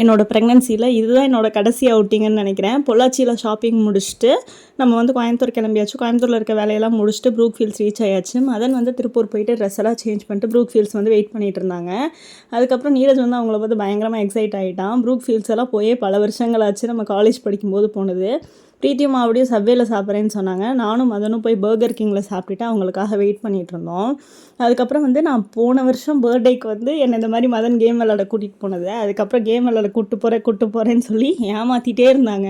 என்னோட ப்ரெக்னன்சியில் இதுதான் என்னோடய கடைசி அவுட்டிங்கன்னு நினைக்கிறேன். பொள்ளாச்சியில் ஷாப்பிங் முடிச்சுட்டு நம்ம வந்து கோயம்புத்தூர் கிளம்பியாச்சு. கோயம்புத்தூரில் இருக்க வேலையெல்லாம் முடிச்சுட்டு ப்ரூக் ஃபீல்ஸ் ரீச் ஆயாச்சு. மதன் வந்து திருப்பூர் போயிட்டு ட்ரெஸ் எல்லாம் சேஞ்ச் பண்ணிட்டு ப்ரூக் ஃபீல்ஸ் வந்து வெயிட் பண்ணிட்டு இருந்தாங்க. அதுக்கப்புறம் நீரஜ் வந்து அவங்கள பார்த்து பயங்கரமாக எக்ஸைட் ஆகிட்டான் ப்ரூக் ஃபீல்ஸ் எல்லாம் போயே பல வருஷங்களாச்சு. நம்ம காலேஜ் படிக்கும்போது போனது. பிரீத்தியும் அப்படியே சவ்வேல சாப்பிட்றேன்னு சொன்னாங்க. நானும் மதனும் போய் பர்கர் கிங்கில் சாப்பிட்டுட்டு அவங்களுக்காக வெயிட் பண்ணிட்டு இருந்தோம். அதுக்கப்புறம் வந்து நான் போன வருஷம் பர்த்டேக்கு வந்து என்னை இந்த மாதிரி மதன் கேம் விளாட கூட்டிகிட்டு போனது. அதுக்கப்புறம் கேம் விளாட கூட்டு போகிறேன் கூட்டு போகிறேன்னு சொல்லி ஏமாற்றிட்டே இருந்தாங்க.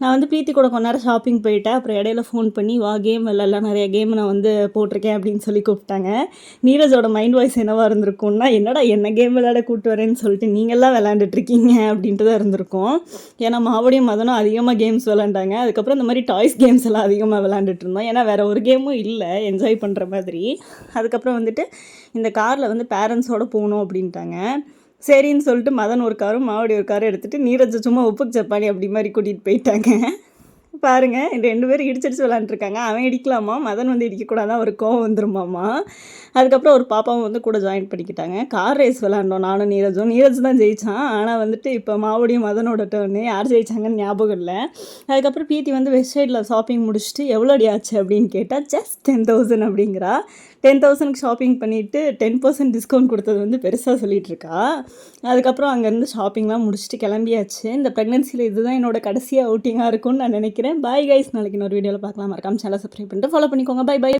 நான் வந்து பிரீத்தி கூட கொஞ்ச நேரம் ஷாப்பிங் போயிட்டேன். அப்புறம் இடையில ஃபோன் பண்ணி வா கேம் விளாட்லாம் நிறைய கேம் நான் வந்து போட்டிருக்கேன் அப்படின்னு சொல்லி கூப்பிட்டாங்க. நீரஜோட மைண்ட் வாய்ஸ் என்னவாக இருந்திருக்கும்னா என்னடா என்ன கேம் விளாட கூட்டு வரேன்னு சொல்லிட்டு நீங்கள்லாம் விளாண்டுட்ருக்கீங்க அப்படின்ட்டு தான் இருந்திருக்கும். ஏன்னா மாவடியும் மதனும் அதிகமாக கேம்ஸ் விளாண்டாங்க அதுக்கப்புறம் இந்த மாதிரி டாய்ஸ் கேம்ஸ் எல்லாம் அதிகமாக விளாண்டுட்டு இருந்தோம். ஏன்னா வேறு ஒரு கேமும் இல்லை. என்ஜாய் பண்ணுற மாதிரி. அதுக்கப்புறம் வந்துட்டு இந்த காரில் வந்து பேரண்ட்ஸோடு போகணும் அப்படின்ட்டாங்க. சரின்னு சொல்லிட்டு மதன் ஒரு காரும் மாவடி ஒரு காரும் எடுத்துகிட்டு நீரஜ் சும்மா உப்புக்கு சப்பானி அப்படி மாதிரி கூட்டிகிட்டு போயிட்டாங்க. பாருங்க ரெண்டு பேரும் இடிச்சடிச்சு விளாண்டுருக்காங்க அவன் இடிக்கலாமா? மதன் வந்து இடிக்கக்கூடாதான் ஒரு கோவம் வந்துருமாம்மா அதுக்கப்புறம் ஒரு பாப்பாவும் வந்து கூட ஜாயின் பண்ணிக்கிட்டாங்க. கார் ரேஸ் விளாண்டோம் நானும் நீரஜும். நீரஜ் தான் ஜெயிச்சான். ஆனால் வந்துட்டு இப்போ மாவோடையும் மதனோட டர்னு யார் ஜெயிச்சாங்கன்னு ஞாபகம் இல்லை. அதுக்கப்புறம் பீத்தி வந்து வெப்சைட்டில் சைடில் ஷாப்பிங் முடிச்சுட்டு எவ்வளோ அடி ஆச்சு அப்படின்னு கேட்டால் ஜஸ்ட் டென் தௌசண்ட் அப்படிங்கிறா. டென் தௌசண்ட்க்கு ஷாப்பிங் பண்ணிவிட்டு டென் பர்சன்ட் டிஸ்கவுண்ட் கொடுத்தது வந்து பெருசாக சொல்லிகிட்ருக்கா இருக்கா. அதுக்கப்புறம் அங்கேருந்து ஷாப்பிங்லாம் முடிச்சுட்டு கிளம்பியாச்சு. இந்த ப்ரெக்னென்சியில் இதுதான் என்னோட கடைசி அவுட்டிங்காக இருக்கும்னு நான் நினைக்கிறேன். பாய் கைஸ் நாளைக்கு இன்னொரு வீடியோவில் பார்க்கலாம். மறக்காம சேனல் சப்ஸ்கிரைப் பண்ணிட்டு ஃபாலோ பண்ணிக்கோங்க. Bye bye